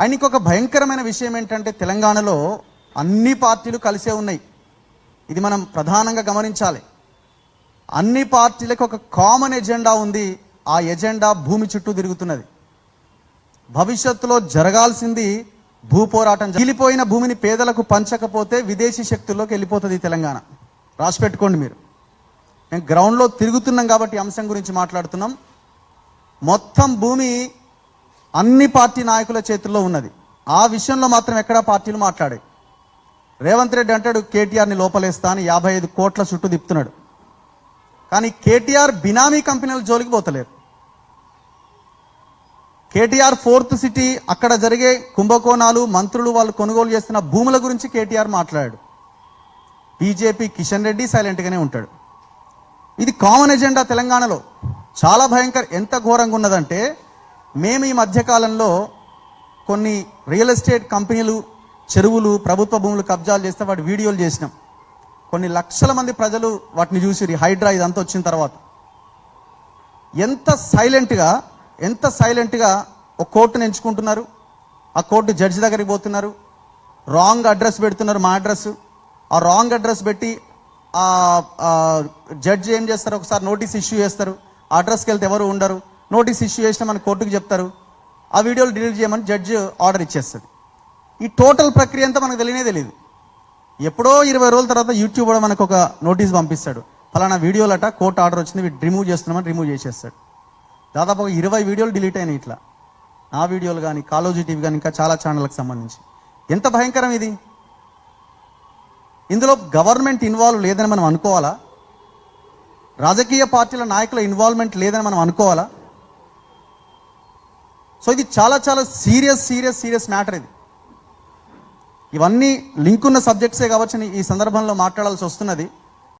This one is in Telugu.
ఆయనకి ఒక భయంకరమైన విషయం ఏంటంటే తెలంగాణలో అన్ని పార్టీలు కలిసే ఉన్నాయి. ఇది మనం ప్రధానంగా గమనించాలి. అన్ని పార్టీలకు ఒక కామన్ ఎజెండా ఉంది. ఆ ఎజెండా భూమి చుట్టూ తిరుగుతున్నది. భవిష్యత్తులో జరగాల్సింది భూ పోరాటం మిగిలిపోయిన భూమిని పేదలకు పంచకపోతే విదేశీ శక్తుల్లోకి వెళ్ళిపోతుంది తెలంగాణ. రాసి పెట్టుకోండి మీరు. మేము గ్రౌండ్లో తిరుగుతున్నాం కాబట్టి అంశం గురించి మాట్లాడుతున్నాం. మొత్తం భూమి అన్ని పార్టీ నాయకుల చేతుల్లో ఉన్నది. ఆ విషయంలో మాత్రం ఎక్కడా పార్టీలు మాట్లాడాయి రేవంత్ రెడ్డి అంటాడు కేటీఆర్ని లోపలేస్తా అని యాభై ఐదు కోట్ల చుట్టూ తిప్పుతున్నాడు. కానీ కేటీఆర్ బినామీ కంపెనీల జోలికి పోతలేరు. కేటీఆర్ ఫోర్త్ సిటీ అక్కడ జరిగే కుంభకోణాలు మంత్రులు వాళ్ళు కొనుగోలు చేస్తున్న భూముల గురించి కేటీఆర్ మాట్లాడాడు. బీజేపీ కిషన్ రెడ్డి సైలెంట్గానే ఉంటాడు. ఇది కామన్ ఎజెండా తెలంగాణలో. చాలా భయంకర ఎంత ఘోరంగా ఉన్నదంటే మేము ఈ మధ్యకాలంలో కొన్ని రియల్ ఎస్టేట్ కంపెనీలు చెరువులు ప్రభుత్వ భూములు కబ్జాలు చేస్తే వాటి వీడియోలు చేసినాం. కొన్ని లక్షల మంది ప్రజలు వాటిని చూసి హైడ్రా ఇదంతా వచ్చిన తర్వాత. ఎంత సైలెంట్గా ఎంత సైలెంట్గా ఒక కోర్టును ఎంచుకుంటున్నారు. ఆ కోర్టు జడ్జి దగ్గరికి పోతున్నారు. రాంగ్ అడ్రస్ పెడుతున్నారు మా అడ్రస్. ఆ రాంగ్ అడ్రస్ పెట్టి ఆ జడ్జి ఏం చేస్తారు? ఒకసారి నోటీస్ ఇష్యూ చేస్తారు. ఆ అడ్రస్కి వెళ్తే ఎవరు ఉండరు. నోటీస్ ఇష్యూ చేసినా మన కోర్టుకి చెప్తారు. ఆ వీడియోలు డిలీట్ చేయమని జడ్జి ఆర్డర్ ఇచ్చేస్తుంది. ఈ టోటల్ ప్రక్రియ అంతా మనకు తెలియనే తెలియదు ఎప్పుడో ఇరవై రోజుల తర్వాత యూట్యూబ్ కూడా మనకు ఒక నోటీస్ పంపిస్తాడు. ఫలానా వీడియోలట కోర్టు ఆర్డర్ వచ్చింది వీటి రిమూవ్ చేస్తున్నామని రిమూవ్ చేసేస్తాడు. దాదాపు ఒక ఇరవై వీడియోలు డిలీట్ అయినాయి ఇట్లా. నా వీడియోలు కానీ కాలోజీ టీవీ కానీ ఇంకా చాలా ఛానళ్ళకి సంబంధించి. ఎంత భయంకరం ఇది? ఇందులో గవర్నమెంట్ ఇన్వాల్వ్ లేదని మనం అనుకోవాలా? రాజకీయ పార్టీల నాయకుల ఇన్వాల్వ్మెంట్ లేదని మనం అనుకోవాలా? సో ఇది చాలా చాలా సీరియస్ సీరియస్ సీరియస్ మ్యాటర్ ఇది. ఇవన్నీ లింక్ ఉన్న సబ్జెక్ట్సే కావచ్చు ఈ సందర్భంలో మాట్లాడాల్సి వస్తున్నది.